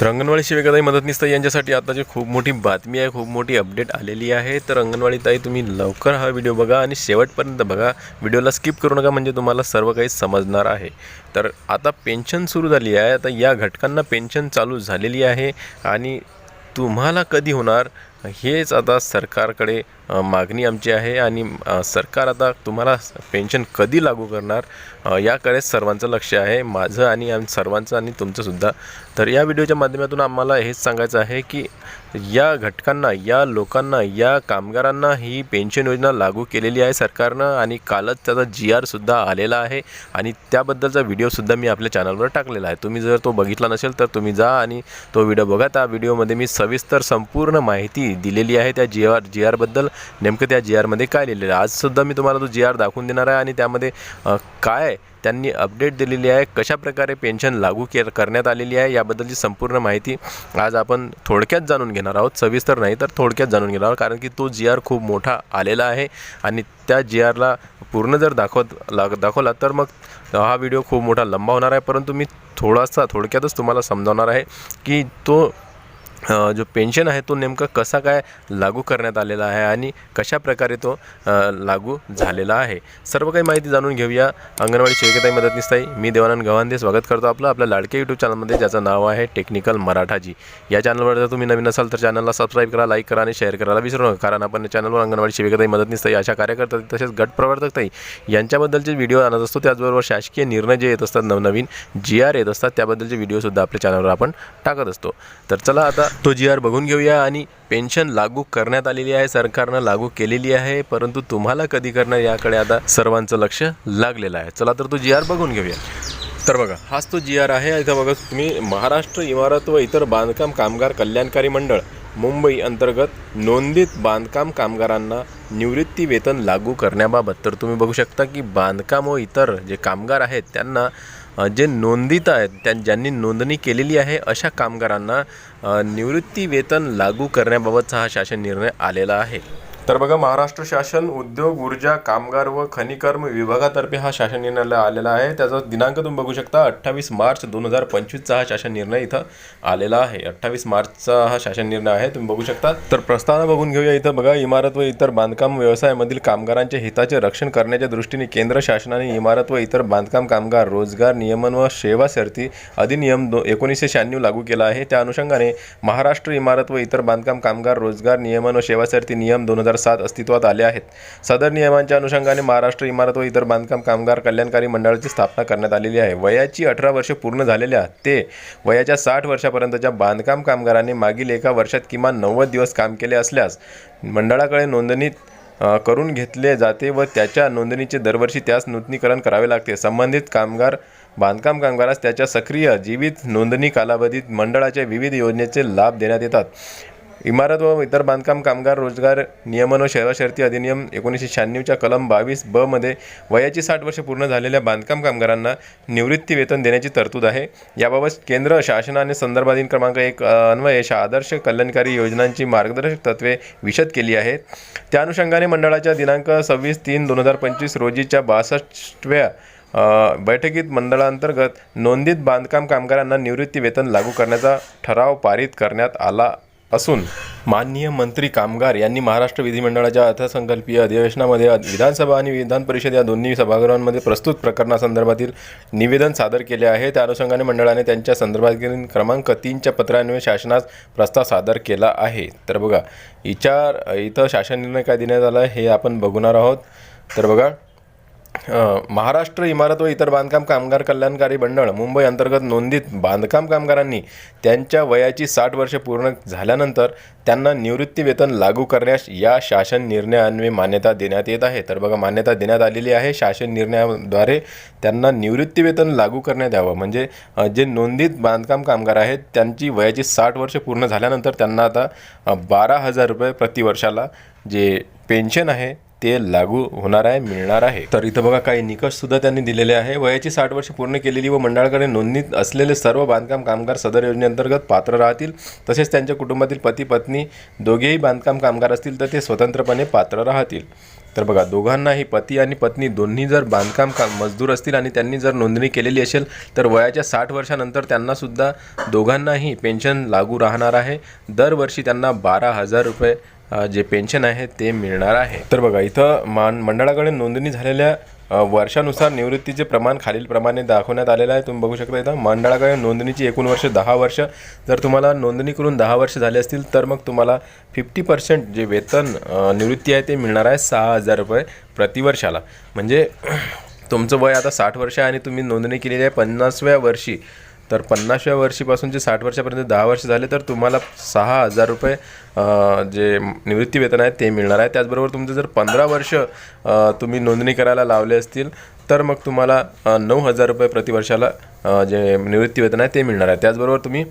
तर अंगणवाडी सेविकाताई मदतनीस ताई यांच्यासाठी आताची खूप मोठी बातमी आहे खूप मोठी अपडेट आलेली आहे. तर अंगणवाडी ताई तुम्ही लवकर हा व्हिडिओ बघा आणि शेवटपर्यंत बघा. व्हिडिओला स्किप करू नका म्हणजे तुम्हाला सर्व काही समजणार आहे. तर आता पेन्शन सुरू झाली आहे. आता या घटकांना पेन्शन चालू झालेली आहे आणि तुम्हाला कधी होणार हेच आता सरकारकडे मागणी आमची आहे आणि सरकार आता तुम्हाला पेन्शन कधी लागू करणार याकडे सर्वांचं लक्ष आहे माझं आणि आम सर्वांचं आणि तुमचंसुद्धा तर या व्हिडिओच्या माध्यमातून आम्हाला हेच सांगायचं आहे की या घटकांना या लोकांना या कामगारांना ही पेन्शन योजना लागू केलेली आहे सरकारनं आणि कालच त्याचा जी आरसुद्धा आलेला आहे आणि त्याबद्दलचा व्हिडिओसुद्धा मी आपल्या चॅनलवर टाकलेला आहे. तुम्ही जर तो बघितला नसेल तर तुम्ही जा आणि तो व्हिडिओ बघा. त्या व्हिडिओमध्ये मी सविस्तर संपूर्ण माहिती दिलेली आहे त्या जी आर जी आरबद्दल नेमकं त्या जी आरमध्ये काय लिहिलेलं आहे? आजसुद्धा मी तुम्हाला तो जी आर दाखवून देणार आहे आणि त्यामध्ये काय त्यांनी अपडेट दिलेली आहे कशा प्रकारे पेन्शन लागू के करण्यात आलेली आहे याबद्दलची संपूर्ण माहिती आज आपण थोडक्यात जाणून घेणार आहोत. सविस्तर नाही तर थोडक्यात जाणून घेणार आहोत कारण की तो जी आर खूप मोठा आलेला आहे आणि त्या जी आरला पूर्ण जर दाखवत लाग दाखवला तर मग हा व्हिडिओ खूप मोठा लंबा होणार आहे. परंतु मी थोडासा थोडक्यातच तुम्हाला समजावणार आहे की तो जो पेन्शन आहे तो नेमका कसा काय लागू करण्यात आलेला आहे आणि कशा प्रकारे तो लागू झालेला आहे. सर्व काही माहिती जाणून घेऊया अंगणवाडी सेविकाताई मदतनीसताई मी देवानंद गव्हांदे स्वागत करतो आपलं आपल्या लाडके यूट्यूब चॅनलमध्ये ज्याचं नाव आहे टेक्निकल मराठाजी या चॅनलवर जर तुम्ही नवीन असाल तर चॅनलला सबस्क्राईब करा लाईक करा आणि शेअर करायला विसरू नका. कारण आपण चॅनलवर अंगणवाडी सेविकाताई मदतनीसताई अशा कार्यकर्ता तसेच गट प्रवर्तकताई यांच्याबद्दलचे व्हिडिओ आणत असतो. त्याचबरोबर शासकीय निर्णय जे येत असतात नवनवीन जी आर येत असतात त्याबद्दलचे व्हिडिओसुद्धा आपल्या चॅनलवर आपण टाकत असतो. तर चला आता तो जी आर बघून घेऊया आणि पेन्शन लागू करण्यात आलेली आहे सरकारनं लागू केलेली आहे परंतु तुम्हाला कधी करणार याकडे आता सर्वांचं लक्ष लागलेलं आहे. चला तर तो जी आर बघून घेऊया. तर बघा हाच तो जी आर आहे. इथं बघा तुम्ही महाराष्ट्र इमारत व इतर बांधकाम कामगार कल्याणकारी मंडळ मुंबई अंतर्गत नोंदित बांधकाम कामगारांना निवृत्ती वेतन लागू करण्याबाबत तर तुम्ही बघू शकता की बांधकाम व इतर जे कामगार आहेत त्यांना जे नोंदित आहेत त्या ज्यांनी नोंदणी केलेली आहे अशा कामगारांना निवृत्ती वेतन लागू करण्याबाबतचा हा शासन निर्णय आलेला आहे. तर बघा महाराष्ट्र शासन उद्योग ऊर्जा कामगार व खनिकर्म विभागातर्फे हा शासन निर्णय आलेला आहे. त्याचा दिनांक तुम्ही बघू शकता अठ्ठावीस मार्च दोन हजार पंचवीसचा हा शासन निर्णय इथं आलेला आहे. अठ्ठावीस मार्चचा हा शासन निर्णय आहे तुम्ही बघू शकता. तर प्रस्तावना बघून घेऊया इथं बघा इमारत व इतर बांधकाम व्यवसायामधील कामगारांच्या हिताचे रक्षण करण्याच्या दृष्टीने केंद्र शासनाने इमारत व इतर बांधकाम कामगार रोजगार नियमन व सेवा शर्ती अधिनियम दो एकोणीसशे शहाण्णव लागू केला आहे. त्या अनुषंगाने महाराष्ट्र इमारत व इतर बांधकाम कामगार रोजगार नियमन व सेवा शर्ती नियम दोन हजार सात अस्तित्वात आले आहेत. सदर नियमांच्या अनुषंगाने महाराष्ट्र इमारत व इतर बांधकाम कामगार कल्याणकारी मंडळाची स्थापना करण्यात आलेली आहे. वयाची अठरा वर्षे पूर्ण झालेल्या ते वयाच्या साठ वर्षापर्यंतच्या बांधकाम कामगारांनी मागील एका वर्षात किमान नव्वद दिवस काम केले असल्यास मंडळाकडे नोंदणीत करून घेतले जाते व त्याच्या नोंदणीचे दरवर्षी त्यास नूतनीकरण करावे लागते. संबंधित कामगार बांधकाम कामगारास त्याच्या सक्रिय जीवित नोंदणी कालावधीत मंडळाच्या विविध योजनेचे लाभ देण्यात येतात. इमारत व इतर बांधकाम कामगार रोजगार नियमन व सेवा शर्ती अधिनियम एकोणीसशे शहाण्णवच्या कलम बावीस ब मध्ये वयाची साठ वर्षे पूर्ण झालेल्या बांधकाम कामगारांना निवृत्ती वेतन देण्याची तरतूद आहे. याबाबत केंद्र शासनाने संदर्भाधीन क्रमांक एक अ, अन्वये आदर्श कल्याणकारी योजनांची मार्गदर्शक तत्वे विशद केली आहेत. त्या अनुषंगाने मंडळाच्या दिनांक सव्वीस तीन दोन हजार पंचवीस रोजीच्या बासष्टव्या बैठकीत मंडळांतर्गत नोंदित बांधकाम कामगारांना निवृत्ती वेतन लागू करण्याचा ठराव पारित करण्यात आला असून माननीय मंत्री कामगार यांनी महाराष्ट्र विधिमंडळाच्या अर्थसंकल्पीय अधिवेशनामध्ये विधानसभा आणि विधान परिषद या दोन्ही सभागृहांमध्ये प्रस्तुत प्रकरणासंदर्भातील निवेदन सादर केले आहे. त्या अनुषंगाने मंडळाने त्यांच्या संदर्भातील क्रमांक तीनच्या पत्रान्वये शासनास प्रस्ताव सादर केला आहे. तर बघा इचार इथं शासन निर्णय काय देण्यात आला हे आपण बघणार आहोत. तर बघा महाराष्ट्र इमारत व इतर बांधकाम कामगार कल्याणकारी मंडळ मुंबई अंतर्गत नोंदित बांधकाम कामगारांनी त्यांच्या वयाची साठ वर्षे पूर्ण झाल्यानंतर त्यांना निवृत्ती वेतन लागू करण्यास या शासन निर्णयान्वये मान्यता देण्यात येत आहे. तर बघा मान्यता देण्यात आलेली आहे. शासन निर्णयाद्वारे त्यांना निवृत्ती वेतन लागू करण्यात यावं. म्हणजे जे नोंदित बांधकाम कामगार आहेत त्यांची वयाची साठ वर्षे पूर्ण झाल्यानंतर त्यांना आता बारा हजार रुपये प्रतिवर्षाला जे पेन्शन आहे ते लागू होणार आहे मिळणार आहे. तर इथं बघा काही निकष सुद्धा त्यांनी दिलेले आहे. वयाची साठ वर्ष पूर्ण केलेली व मंडळाकडे नोंदणीत असलेले सर्व बांधकाम कामगार सदर योजनेअंतर्गत पात्र राहतील. तसेच त्यांच्या कुटुंबातील पती पत्नी दोघेही बांधकाम कामगार असतील तर ते स्वतंत्रपणे पात्र राहतील. तर बघा दोघांनाही पती आणि पत्नी दोन्ही जर बांधकाम काम मजदूर असतील आणि त्यांनी जर नोंदणी केलेली असेल तर वयाच्या साठ वर्षानंतर त्यांनासुद्धा दोघांनाही पेन्शन लागू राहणार आहे. दरवर्षी त्यांना बारा हजार रुपये जे पेन्शन आहे ते मिळणार आहे. तर बघा इथं मान मंडळाकडे नोंदणी झालेल्या वर्षानुसार निवृत्तीचे प्रमाण खालीलप्रमाणे दाखवण्यात आलेलं आहे. तुम्ही बघू शकता इथं मंडळाकडे नोंदणीची एकूण वर्ष दहा वर्ष. जर तुम्हाला नोंदणी करून दहा वर्ष झाले असतील तर मग तुम्हाला फिफ्टी पर्सेंट जे वेतन निवृत्ती आहे ते मिळणार आहे सहा हजार रुपये प्रतिवर्षाला म्हणजे तुमचं वय आता साठ वर्ष आहे आणि तुम्ही नोंदणी केलेली आहे पन्नासव्या वर्षी. तर पन्नासव्या वर्षीपासून जे साठ वर्षापर्यंत दहा वर्ष झाले तर तुम्हाला सहा हजार रुपये जे निवृत्ती वेतन आहे ते मिळणार आहे. त्याचबरोबर तुमचं जर पंधरा वर्ष तुम्ही नोंदणी करायला लावले असतील तर मग तुम्हाला नऊ हजार रुपये प्रतिवर्षाला जे निवृत्ती वेतन आहे ते मिळणार आहे. त्याचबरोबर तुम्ही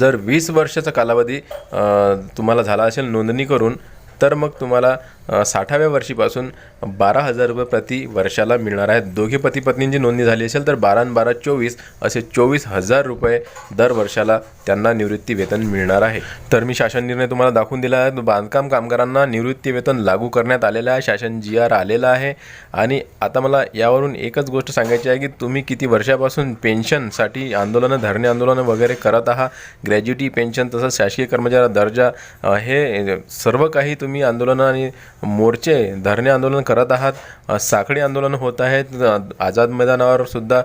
जर वीस वर्षाचा कालावधी तुम्हाला झाला असेल नोंदणी करून तर मग तुम्हाला साठाव्या वर्षीपासून बारा हजार रुपये प्रति वर्षाला मिळणार आहेत. दोघे पती पत्नींची नोंदणी झाली असेल तर बारा आणि बारा चोवीस असे चोवीस हजार रुपये दर वर्षाला त्यांना निवृत्ती वेतन मिळणार आहे. तर मी शासन निर्णय तुम्हाला दाखवून दिला आहे. बांधकाम कामगारांना निवृत्ती वेतन लागू करण्यात आलेलं आहे. शासन जी आर आलेलं आहे. आणि आता मला यावरून एकच गोष्ट सांगायची आहे की तुम्ही किती वर्षापासून पेन्शनसाठी आंदोलनं धरणे आंदोलनं वगैरे करत आहात. ग्रॅज्युटी पेन्शन तसंच शासकीय कर्मचारी दर्जा हे सर्व काही तुम्ही आंदोलनं आणि मोर्चे धरणे आंदोलन करत आहात साखळी आंदोलन होत आहेत आझाद मैदानावर सुद्धा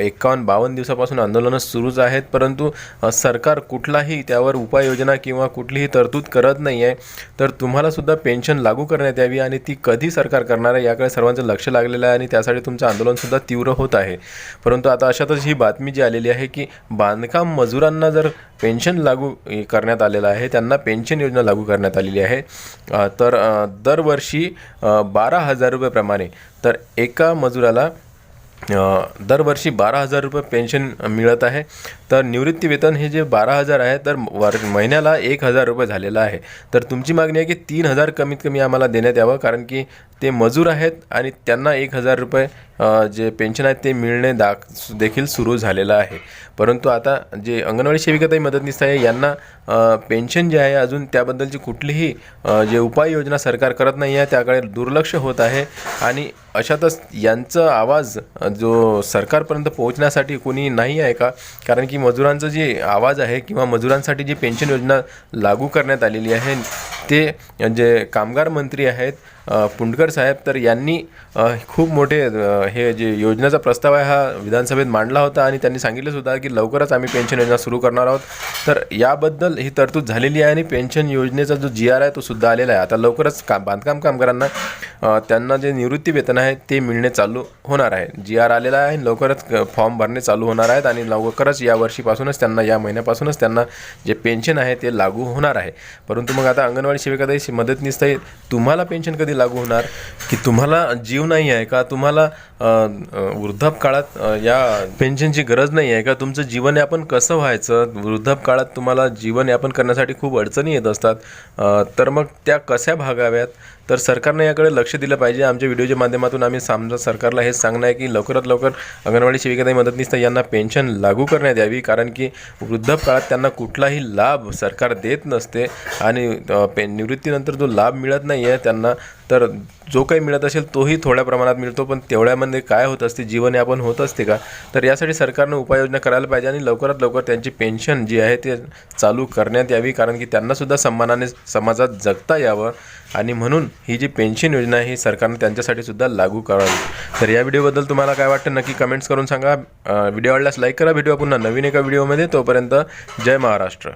एकावन्न बावन्न दिवसापासून आंदोलनं सुरूच आहेत परंतु सरकार कुठलाही त्यावर उपाययोजना किंवा कुठलीही तरतूद करत नाही आहे तर तुम्हालासुद्धा पेन्शन लागू करण्यात यावी आणि ती कधी सरकार करणार आहे याकडे सर्वांचं लक्ष लागलेलं आहे आणि त्यासाठी तुमचं आंदोलनसुद्धा तीव्र होत आहे. परंतु आता अशातच ही बातमी जी आलेली आहे की बांधकाम मजुरांना जर पेन्शन लागू करण्यात आलेलं आहे त्यांना पेन्शन योजना लागू करण्यात आलेली आहे. तर दरवर्षी बारा हजार रुपयाप्रमाणे तर एका मजुराला दरवर्षी बारा हजार रुपये पेन्शन मिळत आहे. तर निवृत्ती वेतन हे जे बारा हजार आहे तर वर महिन्याला एक हजार रुपये झालेलं आहे. तर तुमची मागणी आहे की तीन हजार कमीत कमी आम्हाला देण्यात यावं कारण की ते मजूर आहेत आणि त्यांना एक हजार रुपये जे पेन्शन आहे ते मिळणे दाख देखील सुरू झालेलं आहे. परंतु आता जे अंगणवाडी सेविकाताई मदतनीस आहे यांना पेन्शन जे आहे अजून त्याबद्दलची कुठलीही जे उपाययोजना सरकार करत नाही आहे त्याकडे दुर्लक्ष होत आहे. आणि अशातच यांचा आवाज जो सरकारपर्यंत पोहोचण्यासाठी कोणी नाही आहे का? कारण की मजुरांचं जे आवाज आहे किंवा मजुरांसाठी जी पेन्शन योजना लागू करण्यात आलेली आहे ते जे कामगार मंत्री आहेत पुंडकर साहेब तर यांनी खूप मोठे हे जे योजनेचा प्रस्ताव आहे हा विधानसभेत मांडला होता आणि त्यांनी सांगितलं सुद्धा की लवकरच आम्ही पेन्शन योजना सुरू करणार आहोत. तर याबद्दल ही तरतूद झालेली आहे आणि पेन्शन योजनेचा जो जी आर आहे तो सुद्धा आलेला आहे. आता लवकरच का बांधकाम कामगारांना त्यांना जे निवृत्ती वेतन आहे ते मिळणे चालू होणार आहे. जी आर आलेला आहे आणि लवकरच फॉर्म भरणे चालू होणार आहेत आणि लवकरच या वर्षीपासूनच त्यांना या महिन्यापासूनच त्यांना जे पेन्शन आहे ते लागू होणार आहे. परंतु मग आता अंगणवाडी सेविकाताई मदतनीस तुम्हाला पेन्शन कधी लागू होणार? की तुम्हाला जीव नाही आहे का? तुम्हाला वृद्धाप काळात या पेन्शनची गरज नाही आहे का? तुमचं जीवनयापन कसं व्हायचं? वृद्धाप काळात तुम्हाला जीवनयापन करण्यासाठी खूप अडचणी येत असतात. तर मग त्या कशा भागाव्यात? तर सरकारने याकडे लक्ष दिलं पाहिजे. आमच्या व्हिडिओच्या माध्यमातून आम्ही समजा सरकारला हेच सांगणं आहे की लवकरात लवकर अंगणवाडी सेविकाताई मदतनीस यांना पेन्शन लागू करण्यात यावी. कारण की वृद्धकाळात त्यांना कुठलाही लाभ सरकार देत नसते आणि पे निवृत्तीनंतर जो लाभ मिळत नाही आहे त्यांना तर जो काही मिळत असेल तोही थोड्या प्रमाणात मिळतो पण तेवढ्यामध्ये काय होत असते जीवनयापन होत असते का? तर यासाठी सरकारनं उपाययोजना करायला पाहिजे आणि लवकरात लवकर त्यांची पेन्शन जी आहे ते चालू करण्यात यावी कारण की त्यांनासुद्धा सन्मानाने समाजात जगता यावं. आणि म्हणून ही जी पेन्शन योजना आहे ही सरकारनं त्यांच्यासाठी सुद्धा लागू करावी. तर या व्हिडिओबद्दल तुम्हाला काय वाटतं नक्की कमेंट्स करून सांगा. व्हिडिओ आवडल्यास लाईक करा. व्हिडिओ पुन्हा नवीन एका व्हिडिओमध्ये. तोपर्यंत जय महाराष्ट्र.